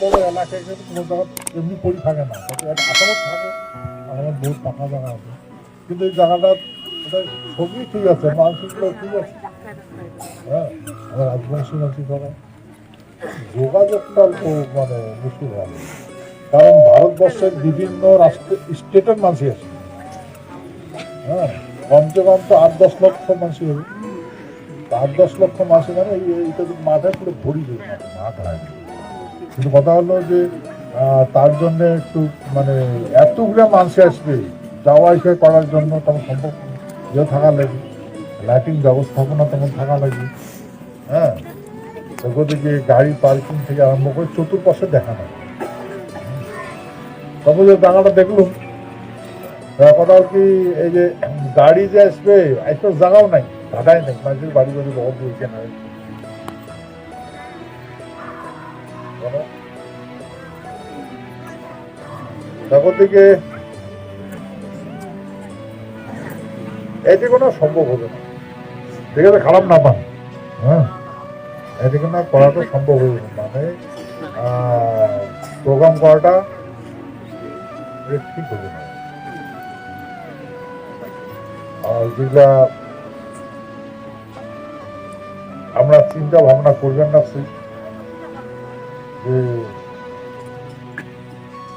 বড় এলাকা কোনো জায়গা এমনি পড়ি থাকে না। আসামত থাকে আসামত বহুত পাকা জায়গা আছে। কিন্তু এই জায়গাটা সবই ঠিক আছে মানসিকগুলো ঠিক আছে। হ্যাঁ আমার সবাই। যোগাযোগটা মানে মুশকিল হয় কারণ ভারতবর্ষের বিভিন্ন রাষ্ট্র স্টেটের মানুষই আছে। হ্যাঁ কমসে কম তো আট দশ লক্ষ মানুষই হবে। আট দশ লক্ষ মানুষ মানে এইটা মাঠে পুরো ভরি মাঠে, হয়। কিন্তু কথা হলো যে তার জন্য একটু মানে এতগুলো মানুষ আসবে, যাওয়া আসা করার জন্য তখন সম্ভব ইয়ে থাকা লাগে লাইটিং ব্যবস্থাপনা তখন থাকা লাগবে হ্যাঁ? ওদিকে গাড়ি পার্কিং থেকে আরম্ভ করে চতুর্পাশে দেখা না তবে যে জায়গাটা দেখলুম কথা কি, এই যে গাড়ি যে আসবে, একটা জায়গাও নাই ঢাকায় নেই, মানুষের বাড়ি বাড়ি বহুত বলছে না তখন থেকে এটি কোনো সম্ভব হবে না। ঠিক আছে খারাপ না পান হ্যাঁ? এটি কোনো করাটা সম্ভব হবে না। মানে প্রোগ্রাম করাটা ঠিক হবে না। আর যেগুলা আমরা চিন্তা ভাবনা করবেন না যে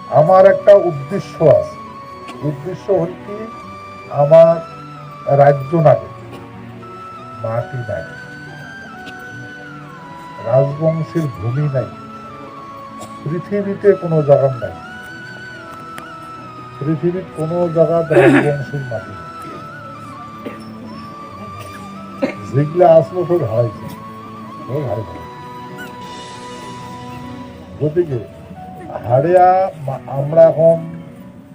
আমার একটা উদ্দেশ্য আছে। উদ্দেশ্য হল কি? আমার রাজ্য নাগে মাটি নাই। রাজবংশের ভূমি নাই। পৃথিবীতে কোনো জায়গা নাই। পৃথিবীর কোনো জায়গা রাজবংশের মাটি যেগুলো আসলো সব হারাইছে সব গতিকে হারিয়া মা- আমরা এখন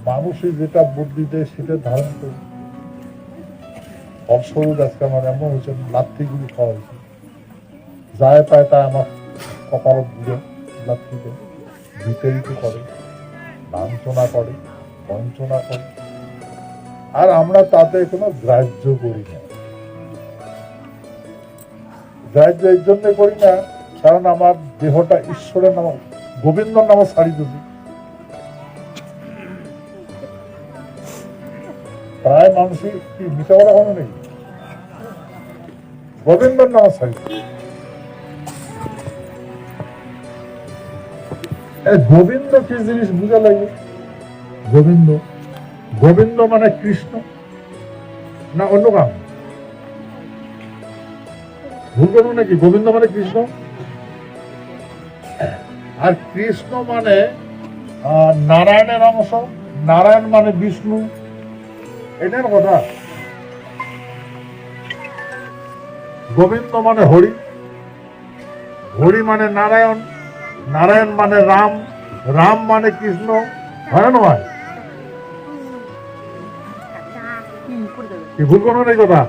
মানুষই যেটা বুদ্ধি দেয় সেটা ধারণ করি। ফলস্বরূপ আজকে আমার এমন হয়েছে লাথিগুলি খাওয়া হয়েছে। যায় পায় তা আমার কপাল দেয় বিতাড়িত করে, লাঞ্ছনা করে, বঞ্চনা করে। আর আমরা তাতে কোনো গ্রাহ্য করি না। গ্রাহ্য এই জন্য করি না, কারণ আমার দেহটা ঈশ্বরের নাম গোবিন্দর নামে দিছি প্রায় মানুষই কি মিশা করা কোনো নেই গোবিন্দর নামে। এই গোবিন্দ কি জিনিস বুঝা লাগে গোবিন্দ। গোবিন্দ মানে কৃষ্ণ না অন্য কাম ভুল করব নাকি? গোবিন্দ মানে কৃষ্ণ? আর কৃষ্ণ মানে নারায়ণের অংশ নারায়ণ মানে বিষ্ণু। এটার কথা। গোবিন্দ মানে হরি। হরি মানে নারায়ণ নারায়ণ মানে রাম রাম মানে কৃষ্ণ। হয় না কি ভুল করব না এই কথা?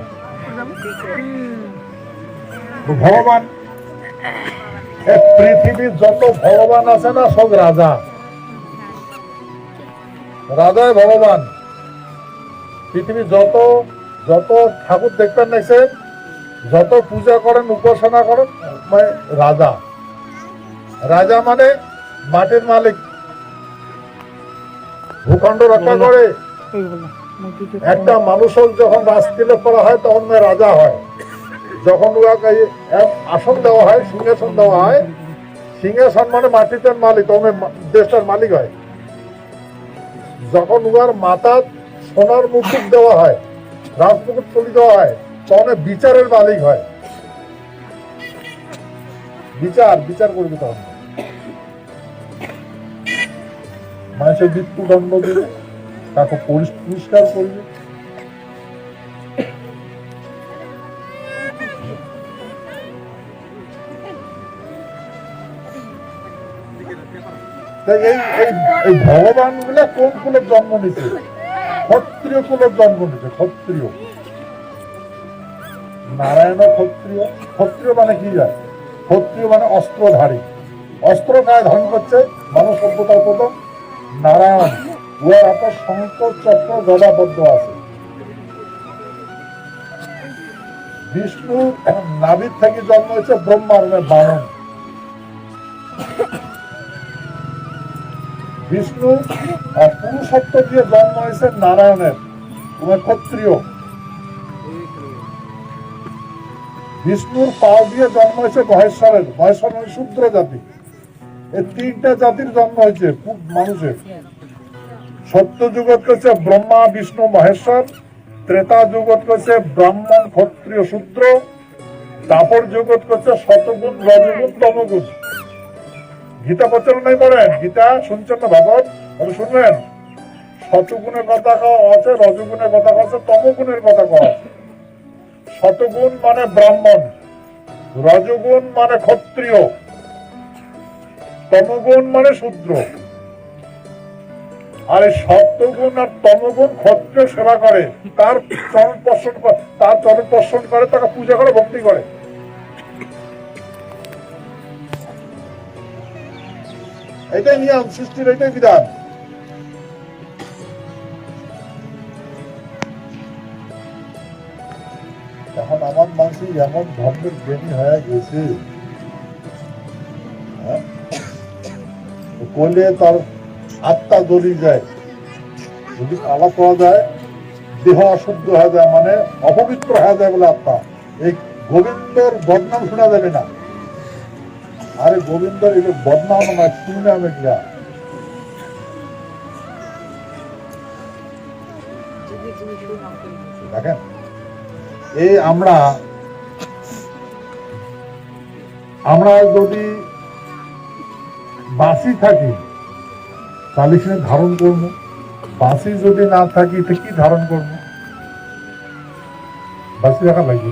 ভগবান। পৃথিবীর যত ভগবান আছে না সব রাজা। রাজাই ভগবান। পৃথিবীর যত যত ঠাকুর দেখবেন নাইছে যত পূজা করেন উপাসনা করেন মানে রাজা। রাজা মানে মাটির মালিক। ভূখণ্ড রক্ষা করে। একটা মানুষের যখন রাজতিলক করা হয় তখন রাজা হয়। যখন উহাকে আসন দেওয়া হয়, সিংহাসন দেওয়া হয়, সিংহাসন মানে মাটিতে মালিক মা- দেশটার মালিক হয়। যখন উহার মাথা সোনার মুকুট দেওয়া হয়, রাজমুকুট তুলি দেওয়া হয়, তখন বিচারের মালিক হয়। বিচার বিচার করবে তখন। মানুষের মৃত্যুদণ্ড দিবে তাকে পুরস্কার করবে। তাই এই ভগবানগুলা কোন কুলের জন্ম নিছে? ক্ষত্রিয় কুলের জন্ম নিছে, ক্ষত্রিয়। নারায়ণ ক্ষত্রিয়। ক্ষত্রিয় মানে কি যায় ক্ষত্রিয় মানে অস্ত্রধারী। অস্ত্র গায়ে ধারণ করছে? মানব সভ্যতার প্রথম নারায়ণ। উহার হাতে শঙ্খ, চক্র গদাবদ্ধ আছে। বিষ্ণু নাভির থেকে জন্ম হয়েছে ব্রহ্মার বামন বিষ্ণু আহ, পুরুষত্ব দিয়ে জন্ম হয়েছে নারায়ণের তোমার ক্ষত্রিয়। বিষ্ণুর পাও দিয়ে জন্ম হয়েছে মহেশ্বরের মহেশ্বর মানে শূদ্র জাতি। এই তিনটা জাতির জন্ম হয়েছে খুব মানুষের। সত্য জগৎ করছে ব্রহ্মা বিষ্ণু মহেশ্বর। ত্রেতা জগৎ করছে ব্রাহ্মণ ক্ষত্রিয় শূদ্র। দাপর জগৎ করছে শতগুণ রজগুণ তমগুণ গীতা প্রচলন নাই করেন। গীতা শুনছেন না ভাগবত? তাহলে শুনবেন শতগুণের কথা কওয়া আছে, রজগুণের কথা কওয়া আছে, তমগুণের কথা কওয়া আছে। শতগুণ মানে ব্রাহ্মণ, রজগুণ মানে ক্ষত্রিয়, তমগুণ মানে শূদ্র। আর এই সত্যগুণ আর তমগুণ ক্ষত্রিয় সেবা করে, তার চরণ পর্ষণ করে, তার চরণ পর্ষণ করে, তাকে পূজা করে, ভক্তি করে। এটাই নিয়ম, সৃষ্টির এটাই বিধান। এখন আমার এমন ধর্মের জ্ঞানী হয়ে গেছে হ্যাঁ? তার আত্মা জ্বলি যায়। যদি আলাপ করা যায়, দেহ অশুদ্ধ হয়ে যায় মানে অপবিত্র হয়ে যায় বলে আত্মা। এই গোবিন্দর বদনাম শোনা যাবে না। আরে গোবিন্দর এই বদনাম শুনে আমি গিয়া দেখেন, এই আমরা আমরা যদি বাসি থাকি, তাহলে সেটা ধারণ করব। বাসি যদি না থাকি, তো কি ধারণ করব? বাসি রাখা লাগবে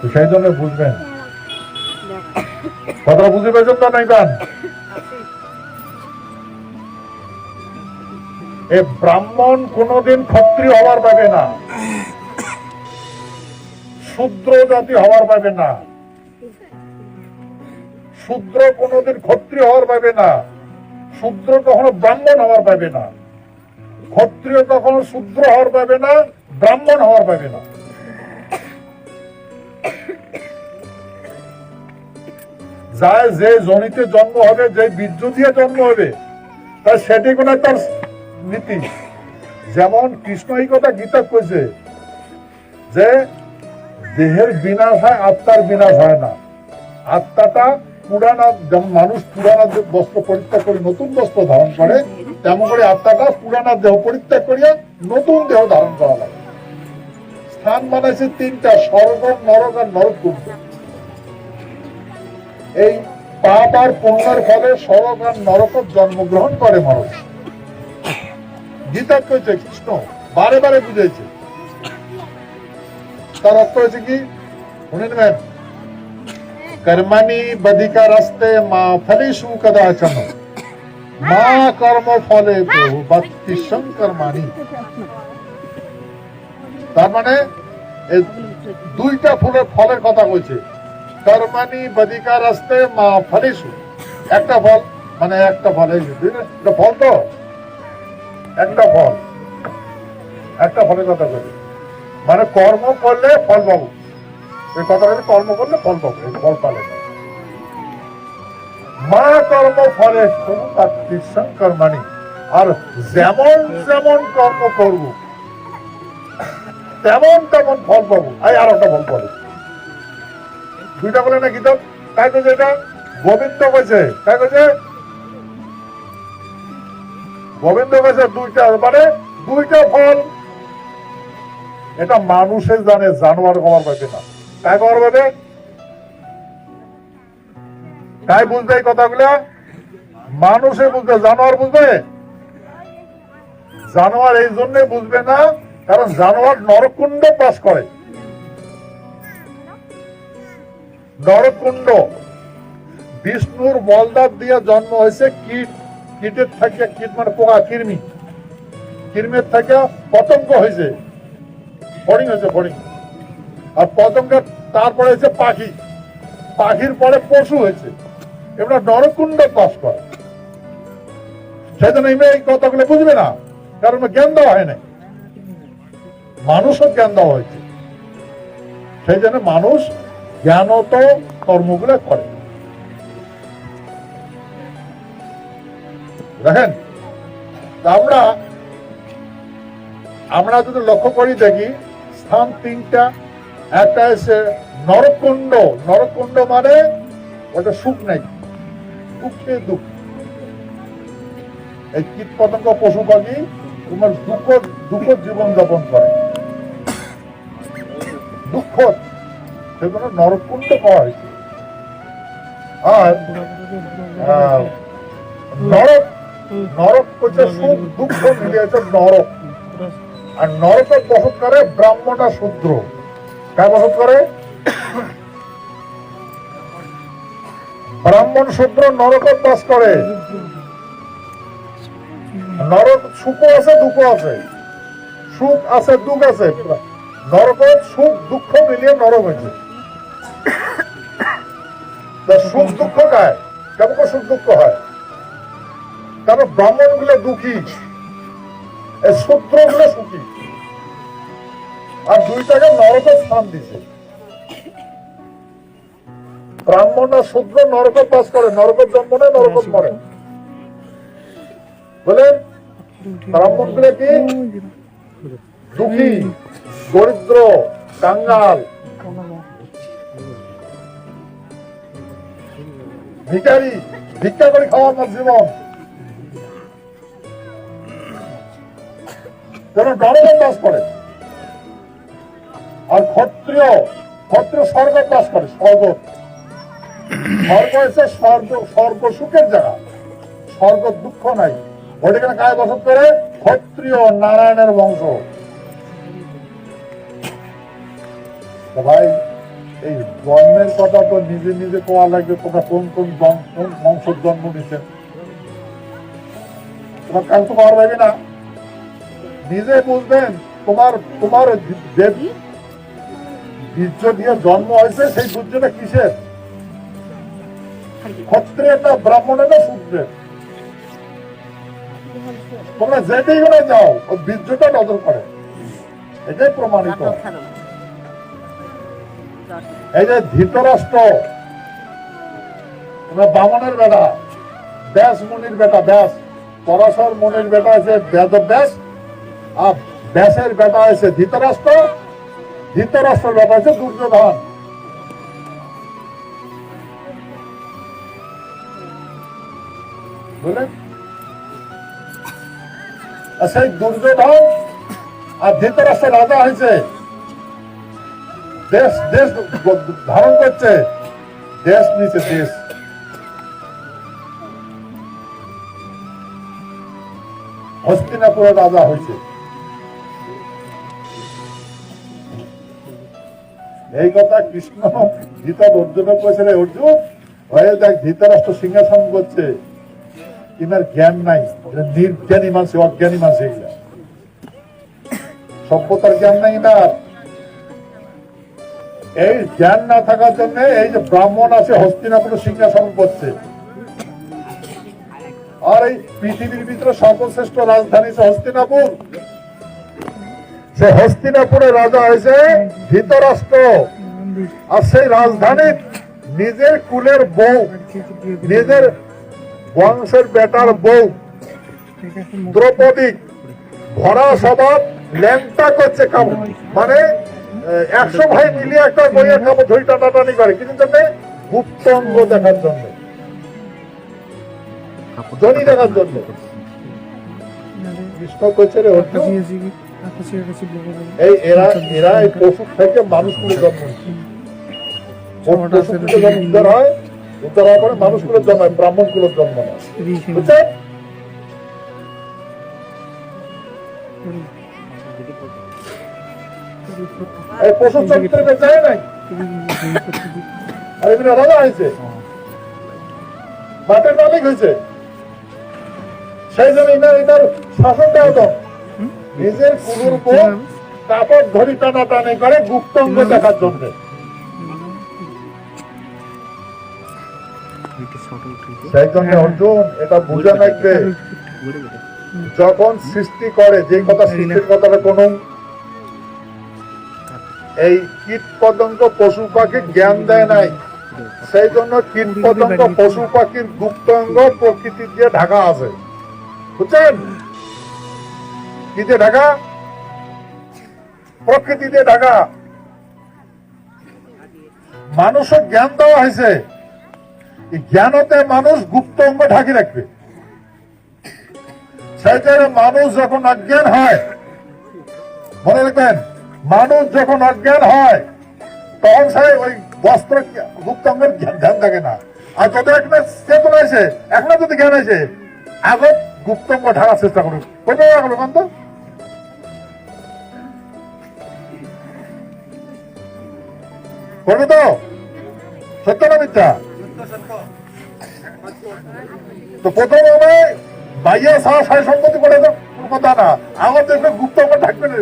তো সেই জন্য বুঝবেন কথাটা বুঝতে পেরেছেন তো নাই পান এ ব্রাহ্মণ কোনোদিন ক্ষত্রিয় হওয়ার পাবে না। শূদ্র জাতি হওয়ার পাবে না। শূদ্র কোনোদিন ক্ষত্রিয় হওয়ার পাবে না। শূদ্র কখনো ব্রাহ্মণ হওয়ার পাবে না। ক্ষত্রিয় কখনো শূদ্র হওয়ার পাবে না, ব্রাহ্মণ হওয়ার পাবে না। যায়, যে জনিতে জন্ম হবে, যে বীর্য দিয়ে জন্ম হবে, তার সেটি কোন একটা নীতি। যেমন কৃষ্ণ এই কথা গীতা কইছে যে, দেহের বিনাশ হয়, আত্মার বিনাশ হয় না। আত্মাটা পুরানা যেমন মানুষ পুরানা বস্ত্র পরিত্যাগ করে নতুন বস্ত্র ধারণ করে, তেমন করে আত্মাটা পুরানা দেহ পরিত্যাগ করিয়া নতুন দেহ ধারণ করা লাগে। স্থান বানাইছে তিনটা, স্বর্গ, নরক আর নরক। এই পাপ আর পুণ্যের ফলে স্বর্গ আর নরক জন্মগ্রহণ করে মানুষ। গীতা কইছে, কৃষ্ণ, বারে বারে বুঝেছে তার অর্থ হয়েছে কি? শুনে নেবেন কর্মানি বধিকা রাস্তে মা ফলেশু কদাচন। মা কর্ম ফলে ভক্তি শঙ্করমানি তার মানে দুইটা ফুলের ফলের কথা কইছে। কর্মানি বধিকা রাস্তে মা ফলেশু একটা ফল মানে একটা ফল, এই ফল তো? একটা ফল। একটা ফলের কথা কইছে মানে কর্ম করলে ফল পাবো। এই কথা হচ্ছে কর্ম করলে ফল পাবো, এই ফল পালে। মা কর্ম ফলে শুধু তার কৃষ্ণ কর্মানি আর যেমন যেমন কর্ম করব, তেমন তেমন ফল পাবো। আর একটা ফল পাবো দুইটা বলে না গীত তাই তো যেটা গোবিন্দ কইছে। তাই কইছে? গোবিন্দ কইছে দুইটা মানে দুইটা ফল। এটা মানুষে জানে, জানোয়ার কমার পাবে না। তাই কমার পাবে তাই বুঝবে এই কথাগুলো? মানুষে বুঝবে, জানোয়ার বুঝবে? জানোয়ার এই জন্য বুঝবে না, কারণ জানোয়ার নরকুণ্ড বাস করে। নরকুণ্ড বিষ্ণুর বলদার দিয়ে জন্ম হয়েছে কীট, কীটের থেকে কীট মানে পোকা, কৃমি। কৃমির থেকে পতঙ্গ হয়েছে। ফড়িং হয়েছে ফড়িং আর পতঙ্গের তারপরে হয়েছে পাখি। পাখির পরে পশু হয়েছে। এবার নরকুণ্ড বাস করে। সেজন্য এই কথাগুলো বুঝবে না। কারণ জ্ঞান দেওয়া হয় মানুষও জ্ঞান দেওয়া হয়েছে। সেই জন্য মানুষ জ্ঞানত কর্মগুলো করে। দেখেন আমরা আমরা যদি লক্ষ্য করি, দেখি, স্থান তিনটা। একটা হচ্ছে নরকুণ্ড। নরকুণ্ড মানে ওটা সুখ নাই, দুঃখে দুঃখ। এই কীট পতঙ্গ পশু পাখি, তোমার দুঃখ দুঃখ জীবন যাপন করে। দুঃখ সেগুলো নরকুণ্ড পাওয়া হয়েছে। আর নরক নরক হচ্ছে সুখ, দুঃখ মিলিয়েছে নরক। আর নরকে বসত করে ব্রাহ্মণা শূদ্র। কার বসত করে ব্রাহ্মণ শূদ্র নরকে বাস করে। নরক সুখ আছে দুঃখ আছে। সুখ আছে, দুঃখ আছে। নরকের সুখ, দুঃখ মিলিয়ে নরক হয়েছে। সুখ দুঃখ গায় কেমন সুখ দুঃখ হয়? কারণ ব্রাহ্মণগুলো দুঃখী? শূদ্রগুলো সুখী। আর দুইটাকে নরকের স্থান দিছে। ব্রাহ্মণ আর শূদ্র নরকের বাস করে, নরকের জন্ম নেয়, নরকের মরে। বলেন ব্রাহ্মণগুলো কি? দুঃখী, দরিদ্র, কাঙ্গাল ভিখারি, ভিক্ষা করে খাওয়া আমার জীবন। নরকের বাস করে। আর ক্ষত্রিয় ক্ষত্রিয় স্বর্গ বাস করে, স্বর্গ। স্বর্গ হচ্ছে স্বর্গ স্বর্গ সুখের জায়গা। স্বর্গ দুঃখ নাই। ওইটাকে কায় বসত করে? ক্ষত্রিয় নারায়ণের বংশ। ভাই এই জন্মের কথা তো নিজে নিজে কোয়া লাগবে তোমরা কোন কোন বং- কোন বংশের জন্ম নিচ্ছেন তোমার কাল তো পাওয়া যাবে না। নিজে বুঝবেন তোমার তোমার যে বীর্য দিয়ে জন্ম হয়েছে সেই বীর্যটা কিসের? ক্ষত্রিয়ের না ব্রাহ্মণের না শূদ্রের। তোমরা যেতেই করে যাও ওই বীর্যটা নজর করে। এটাই প্রমাণিত। এই যে ধৃতরাষ্ট্র বামনের বেটা, ব্যাস মুনির বেটা, ব্যাস। পরাশর মুনির বেটা আছে বেদ ব্যাস, আর ব্যাসের বেটা আছে ধৃতরাষ্ট্র। ধৃতরাষ্ট্রের বেটা আছে দুর্যোধন। বুঝলেন? সেই দুর্যোধন আর ধৃতরাষ্ট্র রাজা হয়েছে দেশ দেশ ধারণ করছে। দেশ নিচে, দেশ। হস্তিনাপুরের রাজা হয়েছে। এই কথা কৃষ্ণ গীতা অর্জুনের কয়েছে রে অর্জুন হয়ে দেখ ধৃতরাষ্ট্র সিংহাসন করছে। ইনার জ্ঞান নাই। নির্জ্ঞানী মানুষ, অজ্ঞানী মানুষ সভ্যতার জ্ঞান নাই না এই জ্ঞান না থাকার জন্য এই যে ব্রাহ্মণ আছে হস্তিনাপুর সিংহাসন করছে। আর এই পৃথিবীর ভিতরে সর্বশ্রেষ্ঠ রাজধানী হস্তিনাপুর। সে হস্তিনাপুরের রাজা হয়েছে ধৃতরাষ্ট্র। আর সেই রাজধানীর নিজের কুলের বউ, নিজের বংশের বেটার বউ, দ্রৌপদী ভরা স্বভাব ল্যাংটা করছে কাম মানে একশো ভাই মিলিয়ে একটা বইয়ের কাপড় ধরি টানাটানি করে। কিন্তু জন্য গুপ্তাঙ্গ দেখার জন্য। জনি দেখার জন্য। এরা মানুষগুলো জন্ম নিচ্ছে। পশু থেকে যখন উদ্ধার হয়, উদ্ধার হওয়ার পরে জন্মায়, ব্রাহ্মণগুলো জন্ম নেয় বুঝছেন? পশু নাই? আর রাজা হয়েছে। মালিক হয়েছে। সেই জন্য ইনার ইনার শাসন দেওয়া তো নিজের উপর কাপড় ধরি টানা টানে করে গুপ্তাঙ্গ দেখার জন্য। সেই জন্য অর্জুন এটা বুঝে রাখবে যখন সৃষ্টি করে যে কথা সৃষ্টির কথাটা কোন এই কীট পতঙ্গ পশু পাখি জ্ঞান দেয় নাই। সেই জন্য কীট পতঙ্গ পশু পাখির গুপ্তাঙ্গ প্রকৃতি দিয়ে ঢাকা আছে। বুঝছেন? কি দিয়ে ঢাকা? প্রকৃতি দিয়ে ঢাকা। মানুষের জ্ঞান দেওয়া হয়েছে। জ্ঞানতে মানুষ গুপ্ত অঙ্গ ঢাকি রাখবে। সেই জন্য মানুষ যখন অজ্ঞান হয়, মনে রাখবেন মানুষ যখন অজ্ঞান হয়, তখন সে ওই বস্ত্র গুপ্তাঙ্গের ধ্যান থাকে না। আর যত একটা চেতনা আছে এখনও যদি জ্ঞান আছে আগত গুপ্তাঙ্গ ঢাকার চেষ্টা করুন করবে না করুন তো করবে তো? সত্য না মিথ্যা? তো প্রথম আমি বাইয়া সাহা সাই সম্পত্তি করে তো কথা না। আমার দেখবে গুপ্ত থাকবে না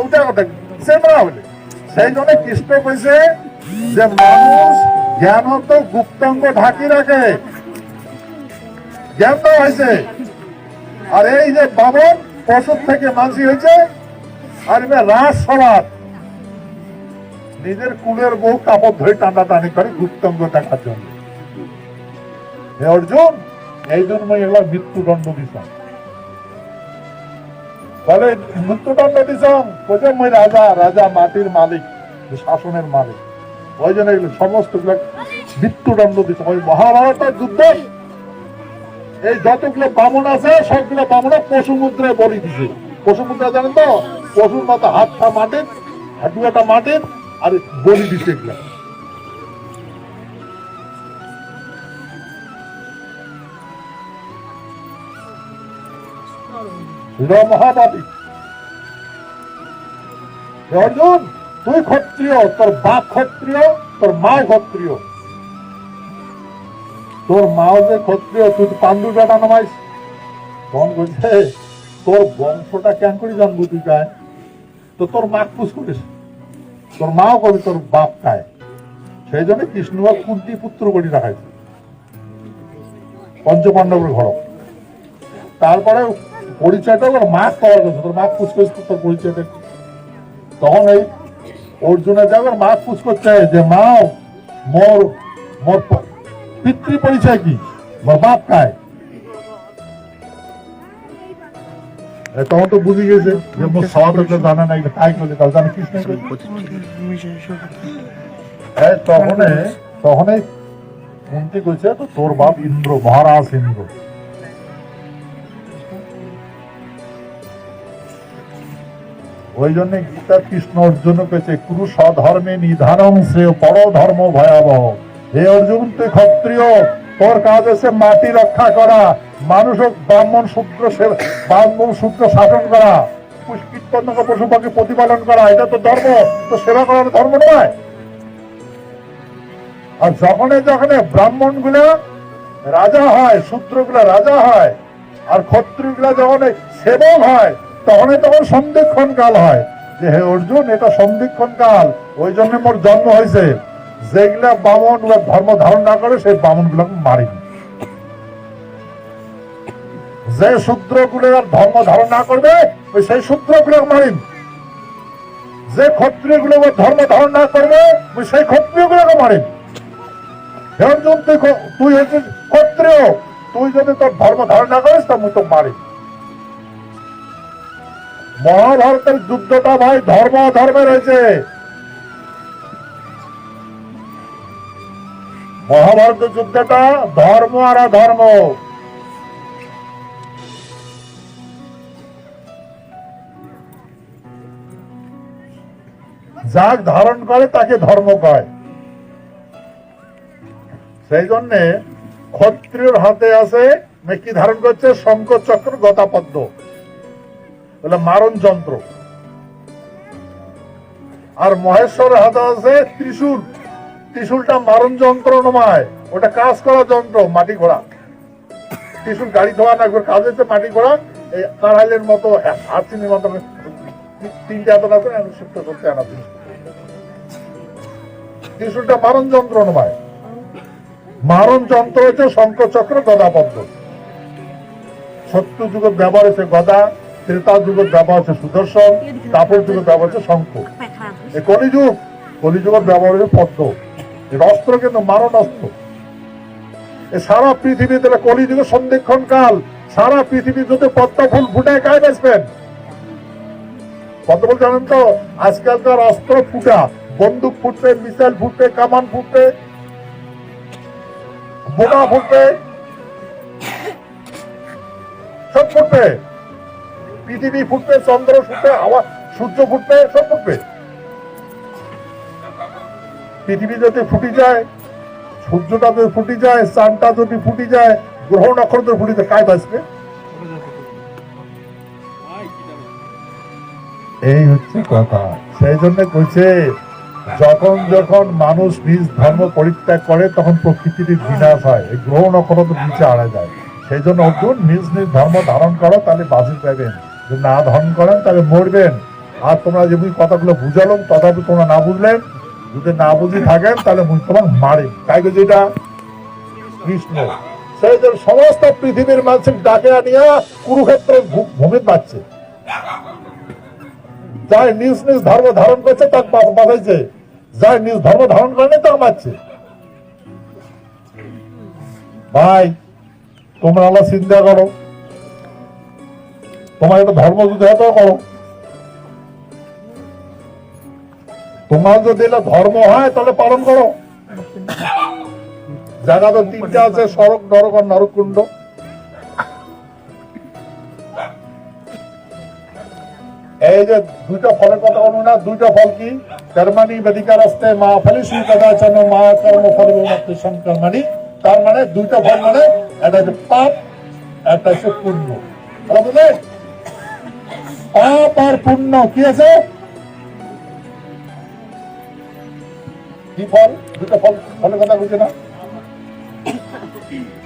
ওটা আমার থাকবে সে না হলে সেই জন্য কৃষ্ণ কইছে যে মানুষ জ্ঞান গুপ্তাঙ্গ ঢাকি রাখে। জ্ঞান দেওয়া হয়েছে। আর এই যে বামন পশুর থেকে মানসি হয়েছে, আর রাস সবার নিজের কুলের বউ কাপড় ধরে টানা টানি করে গুপ্তাঙ্গ দেখার জন্য। অর্জুন, এই জন্য এগুলা মৃত্যুদণ্ড দিতাম বলে মৃত্যুদণ্ড দিতাম কোথায় মই রাজা রাজা মাটির মালিক শাসনের মালিক। ওই জন্য এগুলো সমস্ত মৃত্যুদণ্ড দিতাম ওই মহাভারতের যুদ্ধ এই যতগুলো বামন আছে, সবগুলো বামন পশু মুদ্রায় বলি দিছে। পশু মুদ্রা জানেন তো? পশুর মতো হাতটা মাটির, হাঁটুয়াটা মাটির, আর বলি দিছে এগুলা। হে অর্জুন তুই ক্ষত্রিয়, তোর বাপ ক্ষত্রিয়, তোর মা ক্ষত্রিয়। তোর মাও যে ক্ষত্রিয়, তুই পাণ্ডু বেটা নামাইস। তখন বলছে তোর বংশটা কেন করে জানব তুই গায়? তো তোর মা পুষ করিস? তোর মাও করে, তোর বাপ খায় সেই জন্য কৃষ্ণ কুন্তি পুত্র বলি রাখাইছে। পঞ্চপাণ্ডবের ঘর। তারপরে পরিচয়টা ওর মাক পাওয়ার তোর তোর পরিচয়টা তখন এই অর্জুনের যাবে যে মা, মোর মোর পিতৃ পরিচয় কি? বাপ এ, তখন তো বুঝে গেছে যে মোর সবাই জানে না, এটা কাই করলে তাহলে জানে কৃষ্ণ এই তখনে তখনে কুন্তি কইছে তো তোর বাপ ইন্দ্র, মহারাজ ইন্দ্র। ওই জন্য গীতা কৃষ্ণ অর্জুন পেয়েছে কুরু স্বধর্মে নিধানং শ্রেয় পর ধর্ম ভয়াবহ। হে অর্জুন, তুই ক্ষত্রিয়, তোর কাজ হচ্ছে মাটি রক্ষা করা। মানুষ ব্রাহ্মণ সূত্র ব্রাহ্মণ সূত্র শাসন করা। কীর্তন পশু পাখি প্রতিপালন করা, এটা তো ধর্ম। তো সেবা করার ধর্ম নয়। আর যখনে যখনে ব্রাহ্মণগুলা রাজা হয়গুলা রাজা হয়, আর ক্ষত্রিয়গুলা যখন সেবক হয় তখন তখন সন্ধিক্ষণ কাল হয়। যে হে অর্জুন, এটা সন্ধিক্ষণ কাল। ওই জন্য মোর জন্ম হয়েছে যেগুলা বামন ধর্ম ধারণ না করে, সেই বামন গুলাকে মারিনি। যে শূদ্রগুলো ধর্ম ধারণ না করবে সেই শূদ্রগুলো মারিন। যে ক্ষত্রিয়গুলো ধর্ম ধারণ না করবে সেই ক্ষত্রিয় গুলোকে মারিন। তুই তুই হচ্ছিস ক্ষত্রিয়। তুই যদি তোর ধর্ম ধারণ না করিস, তা মুই তো মারি মহাভারতের যুদ্ধটা ভাই ধর্ম ধর্মে রয়েছে। মহাভারতের যুদ্ধটা ধর্ম আর ধর্ম যাক ধারণ করে, তাকে ধর্ম কয়। সেই জন্য ক্ষত্রিয়র হাতে আছে কি ধারণ করছে শঙ্কর চক্র গতাপদ্ম বলে মারণ যন্ত্র। আর মহেশ্বরের হাতে আছে ত্রিশূল। ত্রিশূলটা মারণ যন্ত্র নমায়। ওটা কাজ করা যন্ত্র, মাটি ঘোড়া। ত্রিশূল গাড়ি ধোয়া না করে কাজ হচ্ছে মাটি ঘোড়া। এই কারাইলের মতো হাসিনের মতো তিনটে হাতে আছে সুপ্ত করতে আনা ত্রিশূলটা মারণ যন্ত্র নমায়। মারণ যন্ত্র হচ্ছে শঙ্খ চক্র গদাপদ্ম। সত্য যুগের ব্যবহার হচ্ছে গদা। ত্রেতা যুগের ব্যবহার হচ্ছে সুদর্শন তাপর যুগের ব্যবহার হচ্ছে শঙ্খ। কলিযুগ, কলিযুগের ব্যবহার হচ্ছে পদ্ম। অস্ত্র কিন্তু মারণ অস্ত্র। সারা পৃথিবীতে কলিযুগের সন্ধিক্ষণ কাল, সারা পৃথিবী যদি পদ্ম ফুল ফুটে, কায় বেসবেন পদ্ম ফুল জানেন তো আজকালকার অস্ত্র ফুটা, বন্দুক ফুটবে, মিসাইল ফুটবে, কামান ফুটবে, বোমা ফুটবে, সব ফুটবে। পৃথিবী ফুটবে, চন্দ্র ফুটবে, হাওয়া, সূর্য ফুটবে, সব ফুটবে। পৃথিবী যদি ফুটি যায়, সূর্যটা যদি ফুটি যায় চানটা যদি ফুটি যায়, গ্রহ নক্ষত্র ফুটি যায় কায় বাঁচবে? এই হচ্ছে কথা। সেই জন্য কইছে, যখন যখন মানুষ নিজ ধর্ম পরিত্যাগ করে, তখন প্রকৃতির বিনাশ হয়। এই গ্রহ নক্ষত্র নিচে আড়া যায়। সেই জন্য অর্জুন নিজ নিজ ধর্ম ধারণ করো, তাহলে বাঁচি পাবেন যদি না ধারণ করেন, তাহলে মরবেন। আর তোমরা যেমনি কথাগুলো বুঝালাম, তথাপি তোমরা না বুঝলেন যদি না বুঝি থাকেন, তাহলে তোমার মারি। তাই যে এটা কৃষ্ণ। সেই জন্য সমস্ত পৃথিবীর মানুষের ডাকে আনিয়া কুরুক্ষেত্র ভূমি পাচ্ছে যাই নিজ নিজ ধর্ম ধারণ করছে, তার বাঁচাইছে। যাই নিজ ধর্ম ধারণ করেনি তার মারছে ভাই, তোমরা আল্লাহ চিন্তা করো। তোমার একটা ধর্ম যদি হতো করো তোমার যদি এটা ধর্ম হয়, তাহলে পালন করো। জায়গা তো তিনটা আছে, সড়ক, নরক আর নরকুণ্ড। এই যে দুইটা ফলের কথা বলব না, দুইটা ফল কি? কর্মানি বেদিকার আসতে, মা ফলি সুই কদাচন মা কর্ম ফল কর্মানি তার মানে দুইটা ফল মানে একটা হচ্ছে পাপ একটা হচ্ছে পুণ্য। কথা বুঝলেন পুণ্য কি আছে?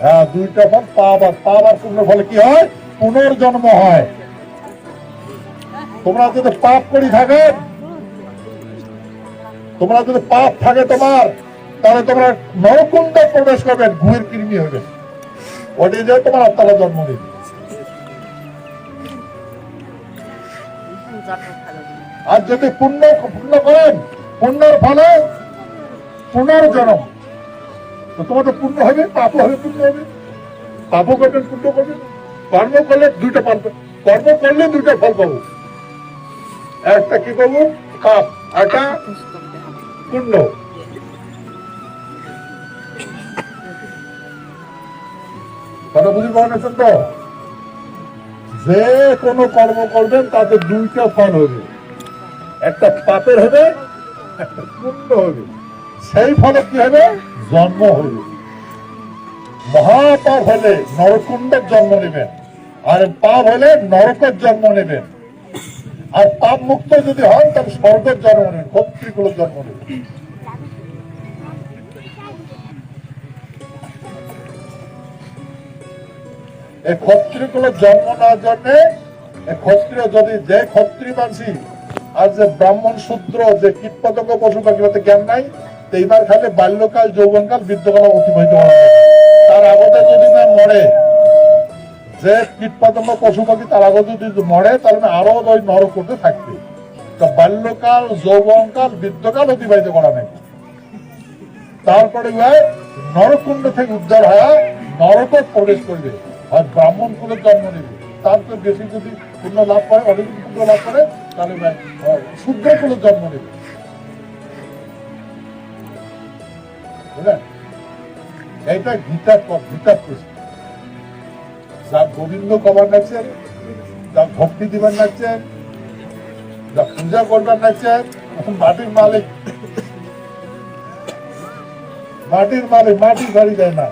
হ্যাঁ পুনর্জন্ম হয়। তোমরা যদি পাপ করি থাকেন তোমরা যদি পাপ থাকে তোমার, তাহলে তোমরা নরকুণ্ড প্রবেশ করবেন ঘুমের কৃমি হবে ওটি যে তোমার আত্মারা জন্ম নেবে আর যদি পুণ্য পুণ্য করেন, পুণ্যের ফলে পুনর্জন্ম। তো তোমার তো পুণ্য হবে, পাপও হবে, পুণ্য হবে। পাপও করবেন, পুণ্য করবেন। কর্ম করলে দুইটা ফল কর্ম করলে দুইটা ফল পাবো। একটা কি পাবো? পাপ। একটা পুণ্য। কথা বুঝতে পারছেন তো? যে কোনো কর্ম করবেন, তাতে দুইটা ফল হবে। একটা পাপের হবে, একটা পুণ্য হবে। সেই ফলে কি হবে? জন্ম হবে। মহাপাপ হলে নরকুণ্ডের জন্ম নেবেন, আর পাপ হলে নরকের জন্ম নেবেন। আর পাপ মুক্ত যদি হন তাহলে স্বর্গের জন্ম নেবেন কর্তৃগুলো জন্ম নেবেন। এই ক্ষত্রিয়গুলো জন্ম জন্য, এই ক্ষত্রিয় যদি যে ক্ষত্রিয় মানসি যে ব্রাহ্মণ শূদ্র যে কীট পতঙ্গ পশু পাখির জ্ঞান নাই এইবার খালি বাল্যকাল, যৌবনকাল বৃদ্ধকাল অতিবাহিত করা। তার আগতে যদি না মরে, যে কীট পতঙ্গ পশু পাখি তার আগতে যদি মরে, তাহলে আরও ওই নরক করতে থাকবে। তো বাল্যকাল, যৌবনকাল, বৃদ্ধকাল অতিবাহিত করা নেই। তারপরে নরকুণ্ড থেকে উদ্ধার হয় নরকে প্রবেশ করবে। আর ব্রাহ্মণ কুলের জন্ম নেবে। তার তো বেশি যদি পুণ্য লাভ করে, অনেক পুণ্য লাভ করে, তাহলে শুদ্ধ কুলের জন্ম নেবে এইটা গীতার গীতার প্রশ্ন। যা গোবিন্দ কবার নাচছেন যা ভক্তি দিবার নাচছেন যা পূজা করবার নাচছেন মাটির মালিক। মাটির মালিক, মাটির বাড়ি দেয় না।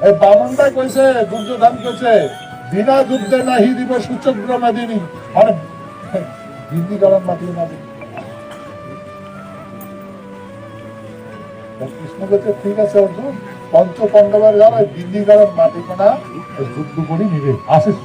এই বামনটা কইছে, দুর্যোধন কইছে, বিনা যুদ্ধে নাহি দিব সূচক্র মেদিনী মানে হিন্দি গরম মাতিয়ে না কৃষ্ণ কইছে ঠিক আছে অর্জুন পঞ্চ পাণ্ডবের যারা বিন্দি গরম মাটি কোনা যুদ্ধ করি নিবে আসিস